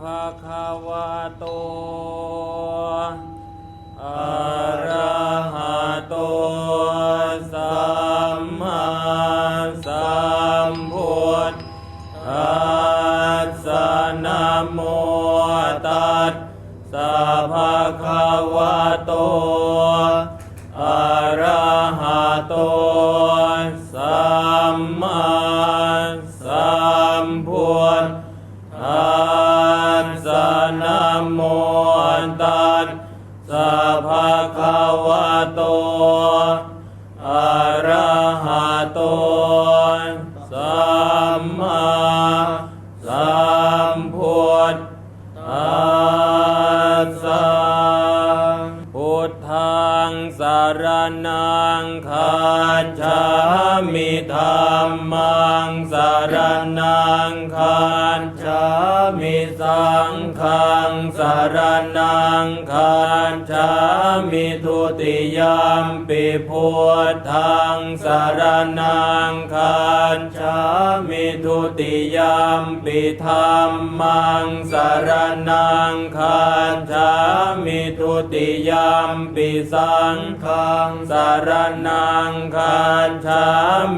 ภาคาวะโตอะระหะโตสัมมาสัมพุทธัสสะนะโมตัส โมตัสสะภะคะวะโตอะระหะโตสัมมาสัมพุทธัสสะพุทธังสารนังคัจฉามิธรรมังสารนังคัจฉามิ สังฆังสารนังคัจามิทุติยามปิพุทธังสารนังคัจามิทุติยามปิธรรมังสารนังคัจามิทุติยามปิสังฆังสารนังคัจา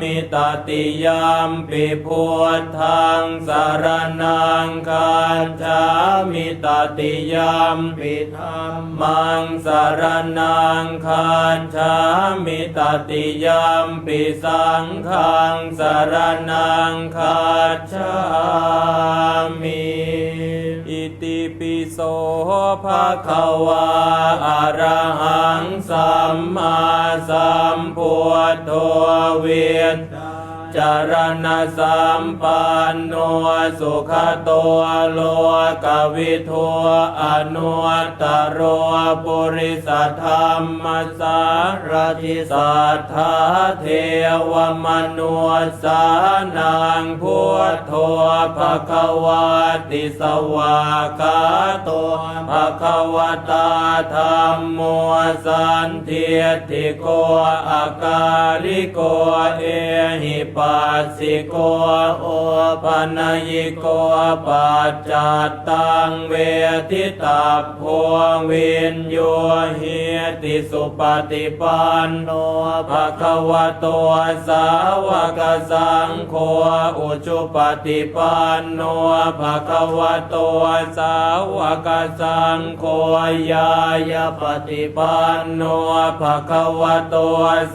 มิตติยามปิพุทธังสารนังคัจามิตติยามปิธรรมังสารนังคัจฉามิตติยามปิสังฆังสารนังคัจามิอิติปิโสภะคะวาอะระหังสัมมาสัมพุทโธเวียน จารณสัมปันโนสุขโตโลกวิทูอนุตตรโรปุริสธรรมสารทิสัทธาเทวมนุสานังพุทโธภควาติสวากาโตภควตาธรรมโมสันเทียติโกอากาลิโกเอหิปสสิโกโอปัญญิโกปัจจัตตังเวทิตาพวินโยเฮติสุปฏิปันโนภะคะวะโตสาวกสังโฆอุจุปฏิปันโนภะคะวะโตสาวกสังโฆยายาปฏิปันโนภะคะวะโต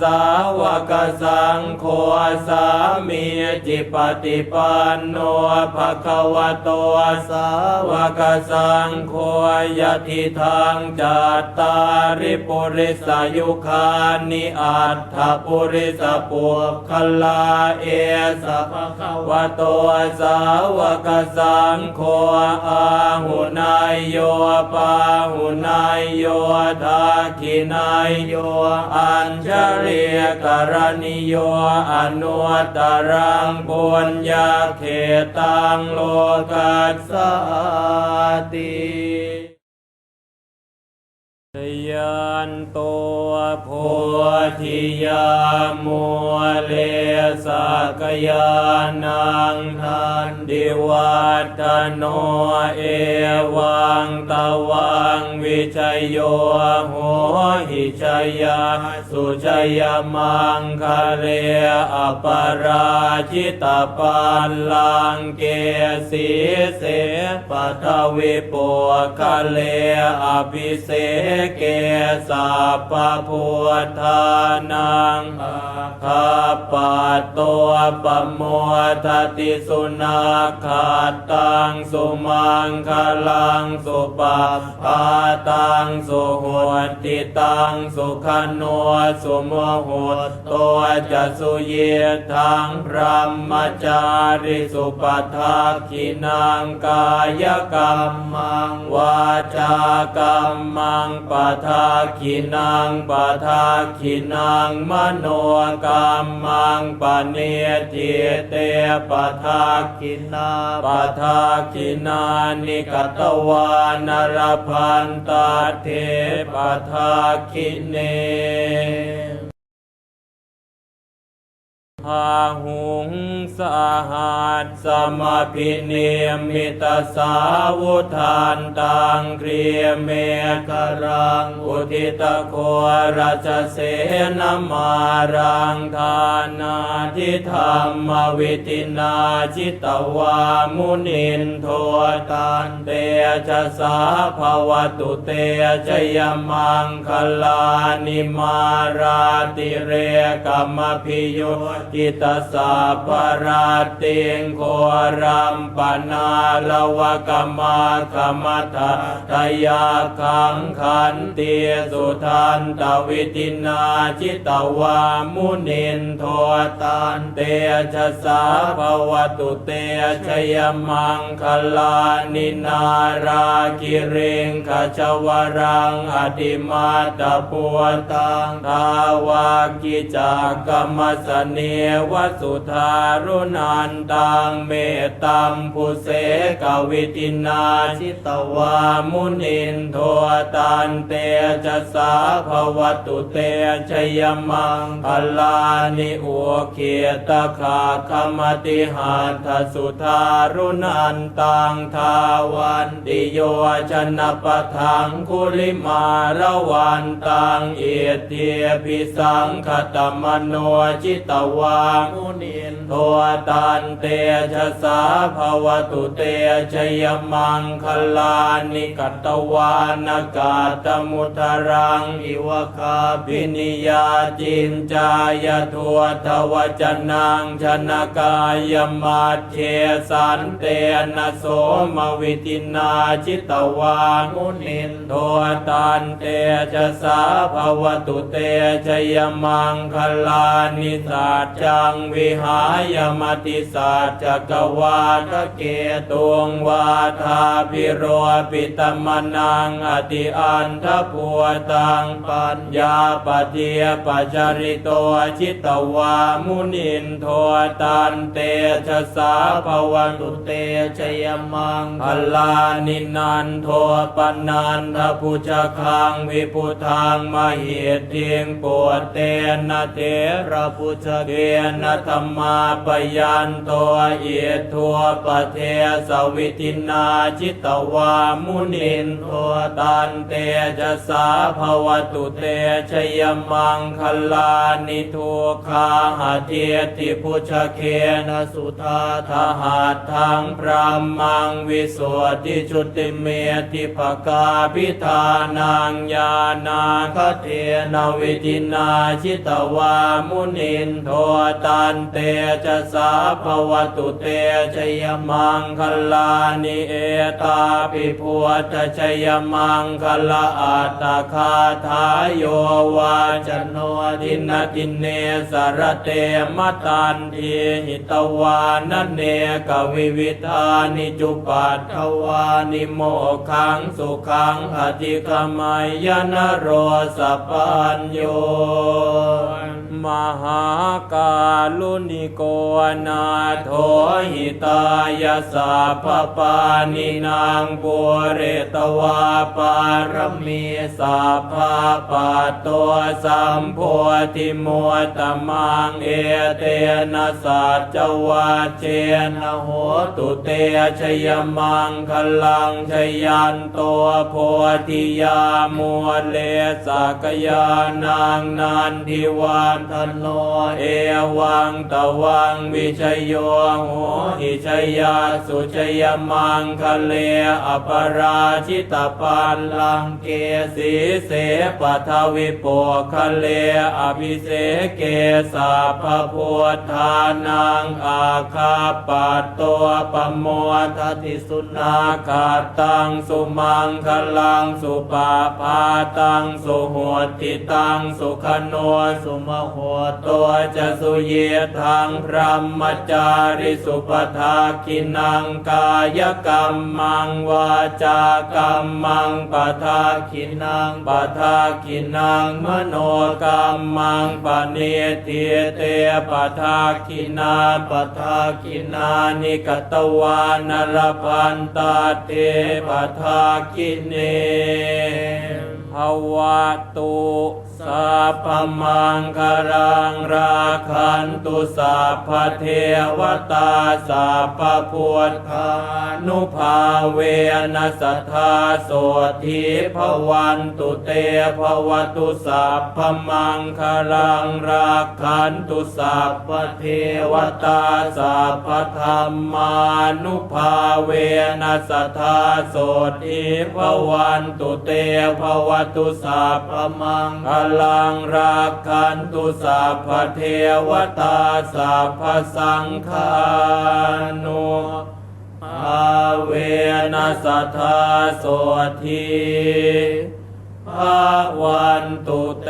สาวกสังโฆสามีจิปฏิปันโนภะคะวะโตสาวกสังโฆยะทิทางจัตตาริปุริสายุคานิอัตถปุริสปุคลาเอสะภะคะวะโตสาวกสังโฆอาหุนายโยปาหุนายโยทาคินายโยอัญชริยกรณิโยอนุตารังปุญญาเขตังโลกัสสติ ยันตัวโพธิยามัวเลสกยานังทันดิวัตโนเอวังตะวังวิชัยโยโหหิชยาสุชยมังคะเลอปราชิตปันลังเกสีเสปัทวิปุคะเลอภิเสเกสัพพุทธานังขาปัตตัวปโมทติสุนาขาตังสุมังคลังสุปาปาตังสุโหติตังสุขโนสุโมโหตัวจะสุเยทังพรหมจาริสุปทักขินังกายกรรมังวาจากรรมังปทาคินังปทาคินังมโนกรรมังปเนติเตปทาคินาปทาคินานิกตวานรพันตาเทปทาคิเน พาหุงสาหัสสมพิเนมิตสาวุธานตังเครียเมกรัง อุทิตโคราชเสนมารังทานาทิธรรมวิตินาจิตวามุนินโทตันเตชะสาภวตุเตชยมังคลานิมาราติเรกรรมพิโยกิตสาปราติงโครัมปนาลวกรมากรรมตยาคังขันเตียสุทันตวิตินาจิตวามุนินโทตันเตชะสาภวตุเตชยมังคลานินารากิเรงขจวรังอติมาตปวตังทาวากิจากรรมสเนวสุธารุนันตังเมตตัมพุเสกวิตินาชิตวามุนินโทตันเตจะสาภวตุเตชยมังพลานิโอเคียตคาคมติหานทสุธารุนันตังทาวันติโยชนปะทังคุลิมาระวันตังเอเทียพิสังคตมโนจิตวามุนินโทตันเตชะสาภวตุเตชยมังคลานิกัตวานากาตมุทรังอิวคาปินิยาจินจายทัวทวจนังชนกายมาเทสันเตนะโสมวิตินาจิตวามุนินโทตันเตชะสาภวตุเตชยมังคลานิสัจจังวิหายมติสัจกวาทะเกตุงวาทาพิโรปิตมนังอติอันทพัวตังปัญญาปเทียปจริโตจิตวามุนินโทตันเตชะสาภวตุเตชยมังพลานินันโทปนันทพุชคังวิพุทังมหิตทิงปวดเตนะเทระพุชเกนะธรรมาปยันโตเอทัวปเทสวิตินาจิตวามุนินโทตันเตจะสาภวตุเตชยมังคลานิทุคาหาเทติพุชเคนะสุธาทหัตถังพระมังวิสวติชุติเมติภกาพิธานังญาณาคเทนวิตินาชิตวามุนินโทตันเตจะสาภวตุเตชยมังคลานิเอตาปิพุทธชยมังคลาอัตคาทายโยวาจโนทินตินเนสรเตมตันทีหิตวานเนกวิวิธานิจุปัตถวานิโมขังสุขังอธิกมายนโรสปัญโย มหากาลุนิโกนาโทหิตายาสัพปานินางปุเรตวาปารมีสัพพะปัตตัวสัมโพธิมัวตมังเอเตนะสัจจวัจเจนะโหตุเตชยมังคลังชยันตัวโพธิยามัวเลสักยานางนันทิวันทโนเอวังตวังวิชยโยโหหิชยาสุชยมังคะเลอปราชิตปันลังเกสีเสปทวิโปคะเลอภิเสเกสาพพุทธานังอาคาปัตตัวปโมทัติสุนาคาตังสุมังคลังสุปาพาตังสุโหติตังสุขโนสุมโหหตัวจะสุเยทังพระมจาริสุปทาคินังกายกรรมมังวาจากรรมมังปทาคินังปทาคินังมโนกรรมมังปเนติเตปทาคินาปทาคินานิกตวานรพันตาเตปทาคิเนภวตุสัพพมังคารังราคันตุสัพพเทวตาสัพพพุทธานุภาเวนัสทธาโสธีภวันตุเตภวตุสัพพมังคารังราคันตุสัพพเทวตาสัพพธรรมานุภาเวนัสทธาโสธีภวันตุเตภวตุสัพพมังคลังรักขันตุสัพพเทวตาสัพพสังฆานุอาเวนัสทธาโสทีภวันตุเต